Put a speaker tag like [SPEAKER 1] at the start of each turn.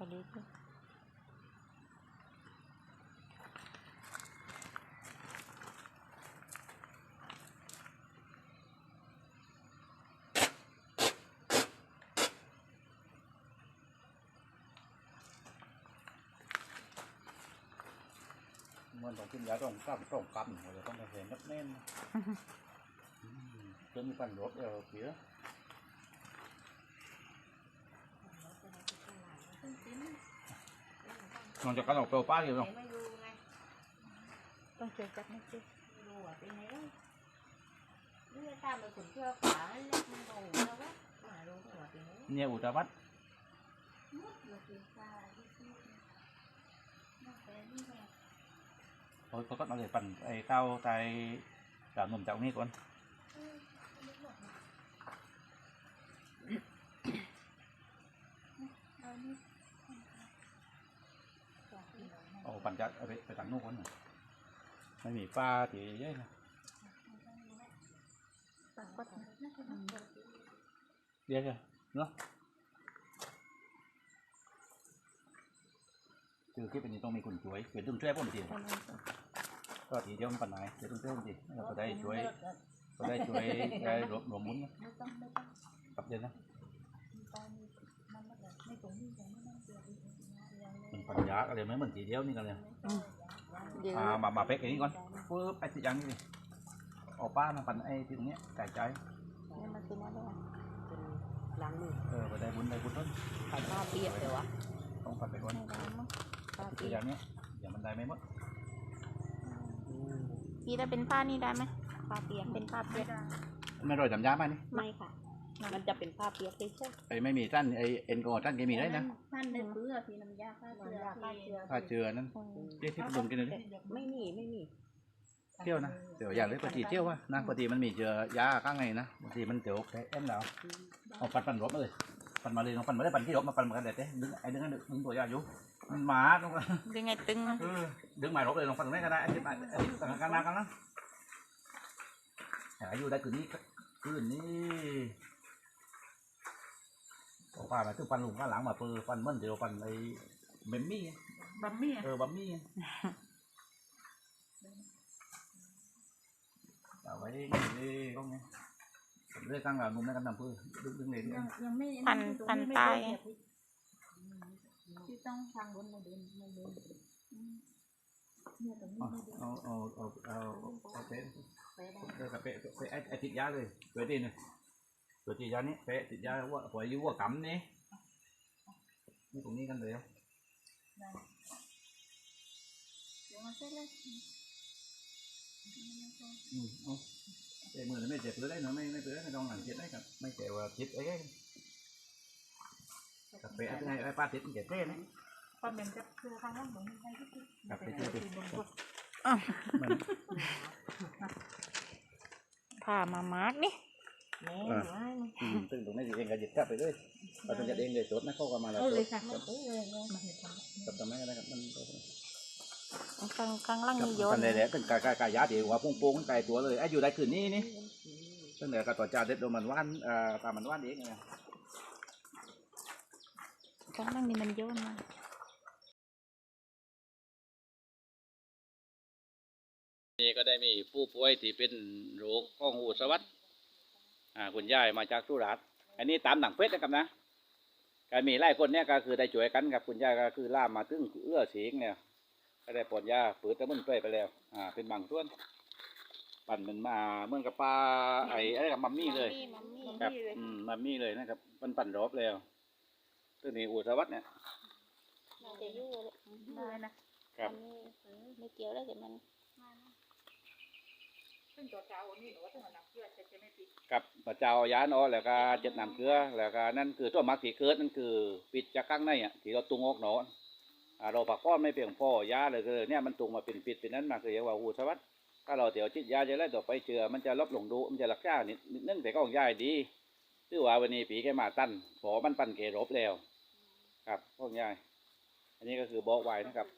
[SPEAKER 1] ไปเลยจ้ะ
[SPEAKER 2] มันต้องกินยาต้องกำต้องกำเราจะต้องไปเห็นนักแน่นนะอืมจนมีปันรถเออเสีย นอกจากการออกเปลวป้าอยู่เนาะ
[SPEAKER 3] ไม่รู้ไง
[SPEAKER 1] ต้องช่วยจับนะเจ๊
[SPEAKER 3] ไม่รู้ว่าเป็นไงนี่ตามไปขุนเชือกขวาเล็กมัน โดนแล้ววะมารู้ว่าเป็นไง
[SPEAKER 2] เนี่ยอุตวัด
[SPEAKER 3] มุดมาตีตาที่ที่น่าเป็นนี่ไง
[SPEAKER 2] เขาเขาก็มาเลยปั่นไอ้เต้าไตสามหนุ่มจากนี้ก่อนเอาปั่นจากเอาไปไปต่างนู้นก่อนน่ะไม่มีป้าที่เยอะนะ
[SPEAKER 1] ปากก็อืม
[SPEAKER 2] เดี๋ยวเนาะคือคลิปนี้ต้องมีคนช่วยเดี๋ยวต้องช่วยผมที
[SPEAKER 1] ประมาณสอง
[SPEAKER 2] ก็ทีเดียวมันปัญหาเดี๋ยวต้องช่วยผมทีเราก็ได้ช่วยก็ได้ช่วยได้รวมรวมหมุนนะ
[SPEAKER 3] ไม่ต้องไม่ต้อง
[SPEAKER 2] กับเดี๋ยวนะ
[SPEAKER 3] ตอนนี้มันไม่ตรงนี้
[SPEAKER 2] มันปัญญาอะไรไหมเหมือนทีเดียวนี่กันเลย
[SPEAKER 1] เดี๋ยว
[SPEAKER 2] อ่ามามาเป๊กอย่างนี้ก่อนปึ๊บไอ้ที่อย่างนี้ดิเอาป้ามาปั่นไอ้ที่ตรงเนี้ยไก่ใจ
[SPEAKER 1] เนี่ยมันเป็นอะไรวะ
[SPEAKER 3] ล้างมือ
[SPEAKER 2] เออไปได้บุญได้บุญต้น
[SPEAKER 3] ผ่านหน้าเปียกเลยวะ
[SPEAKER 2] ต้องปั่นไปก่อน
[SPEAKER 1] ไม่ได้มั้งปลา
[SPEAKER 2] ตั
[SPEAKER 1] ปี
[SPEAKER 2] วอย่างเนี้ยอย่ามันได้ไม่หมด
[SPEAKER 1] พี่ถ้าเป็นผ้านี่ได้ไหมผ้าเปียกเป็นผ้าเปียก
[SPEAKER 2] ไม่รอยจำยาไหมนี่
[SPEAKER 3] ไม่ค่ะ มันจะเป็นผ้าเปียกเฉย
[SPEAKER 2] ไอ้ไม่มีสั้นไอ้เอ็นโกสั้นเคมีได้นะ
[SPEAKER 4] ท่านได้เพื่อพี่น้ำยาฆ่า
[SPEAKER 3] ๆ
[SPEAKER 4] เชื้อ
[SPEAKER 3] ผ้าเชื้อ
[SPEAKER 2] ถ้าเจือนั้น
[SPEAKER 1] อืม
[SPEAKER 2] เรียกที่ผมกินเลยดิ
[SPEAKER 3] ไม่มีไม่มี
[SPEAKER 2] เที่ยวนะเดี๋ยวอยากเลยปกติเที่ยววะนะปกติมันมีเจอยาข้างในนะบางทีมันเดี๋ยวแค่เอ็นแล้วเอาปั่นปั่นรถมาเลยปั่นมาเลยน้องปั่นมาได้ปั่นที่รถมาปั่นมากันเด็ดเด้ดึงไอ้ดึงไอ้ดึงตัวยาอยู่มันหมาตรง
[SPEAKER 1] ดึงไงตึง
[SPEAKER 2] เออดึงหมายรถเลยลองปั่นตรงนี้ก็ได้ไอ้ที่ปั่นไอ้ที่ต่างกันนากันนะหาอยู่ได้คืนนี้คืนนี้ บอกว่ามาตึ้งปั่นลุงข้างหลังมาเปิดปั่นมันเดี๋ยวปั่นไอ้เมมมี่
[SPEAKER 4] บัมมี่
[SPEAKER 2] เออบัมมี่เอาไว้นี่ก็ไงเรื่องกลางหลังมุมนั้นกันนำเพื่อดึงดึงเลย
[SPEAKER 4] ยังยังไม่
[SPEAKER 1] พันพันตาย
[SPEAKER 4] ที่ต้องทางบนมาเดินมาเดินเนี่ยตรงนี้
[SPEAKER 2] เอา
[SPEAKER 4] ไม่เดิน
[SPEAKER 2] เอาเอาเอาเอาเอาเป๊ะ
[SPEAKER 3] ไปได้
[SPEAKER 2] เออกระเป๊ะเป๊ะไอ้ไอ้ติดยาเลยตัวตีนี่ ตัวติดยานี้เป๊ะติดยาว่าปล่อยอยู่ว่ากำนี่นี่ตรงนี้กันเลย
[SPEAKER 4] เดี๋ยวมาเสร็จเลย
[SPEAKER 2] อืมเอาเจ็บมือไม่เจ็บเลยได้เนาะไม่ไม่เจ็บไม่ต้องหลังเจ็บได้ครับไม่เจ็บว่าติดไอ้กับเป๊ะไอ้ไอ้ป้าติดมันเจ็บเป๊ะนะ
[SPEAKER 4] พอเป็นจะเพื่อทางล่างตรงนี้ให้ที่ที่
[SPEAKER 2] กลับไปเจอดิมัน
[SPEAKER 1] ผ้ามามาร์กนี่
[SPEAKER 3] แม่ไว้
[SPEAKER 2] อืม ซึ่งตรงนี้เองก็หยิบกลับไปเลยเราต้องจัดเองเลยจดนะเข้ากันมาแล้ว
[SPEAKER 4] เออ
[SPEAKER 2] จ
[SPEAKER 4] เล
[SPEAKER 2] ด
[SPEAKER 4] ยค่ะ
[SPEAKER 3] เออเลย
[SPEAKER 4] มาเห็นทำ
[SPEAKER 2] กับทำไมนะครับมัน
[SPEAKER 1] ข้างข้างล่าง
[SPEAKER 2] กับ
[SPEAKER 1] นี่โยน
[SPEAKER 2] กันเลยแหละเป็นกายกายกายยาดีว่าปุ้งปุ้งไก่ตัวเลยไอ้อยู่ได้คืนนี้นี่ตั้งแต่กับต่อจ่าเด็ดโดนมันว่านเอ่อตามมันว่านเองไง
[SPEAKER 1] ข้างล่างนี่มันโยนมา
[SPEAKER 2] นี่ก็ได้มีผู้ป่วยที่เป็นโรคข้องหูสวัสดอ่า คุณยายมาจากสุราษฎร์อันนี้ตามหนังเฟซนะครับนะก็มีหลายคนเนี่ยก็คือได้ช่วยกันกับคุณยายก็คือล่ามมาถึงเอื้อเสียงเนี่ยก็ได้ปลดยาปืนตะมึนเปรย์ไปแล้ว อ่า เป็นบางส่วน ปั่นมันมาเหมื่อนกับปลาไอ้อะไรกับมัมมี่เลย
[SPEAKER 1] มัมมี่
[SPEAKER 2] ครับอืมมัมมี่เลยนะครับมันปั่นรอบแล้วตัวนี้อุสวัสดเนี่ย
[SPEAKER 1] จะยุ่งเลย
[SPEAKER 4] ได้นะ
[SPEAKER 2] ครับ
[SPEAKER 1] ไม่เกี่ยวแล้วแต่มัน
[SPEAKER 4] ซึ่งตัวเจ้านี่หนูว่าถ้ามันหนักเชื่อจะจะไม่ปิด
[SPEAKER 2] กับพระเจ้ายาเนาะแล้วก็เจ็ดน้ำเกลือแล้วก็นั่นคือตัวมักสีเกิดนั่นคือปิดจากข้างในอะที่เราตุงออกเนาะอ่าเราผักก้อนไม่เพียงพอยาเลยคือเนี่ยมันตุงมาเป็นปิดเป็นนั้นมาคือเรียกว่าหูสวัสดถ้าเราเดี๋ยวจิตยาจะไล่ต่อไปเจือมันจะลบหลงดูมันจะรักษานิดนิดนึงแต่ก็ของยายดีคือว่าวันนี้ปีแกมาตั้นขอมันปั่นเกรบแล้ว ครับพวกยายอันนี้ก็คือบอกไว้นะครับ